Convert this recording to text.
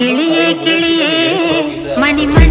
கிளியே கிளியே மணிமணி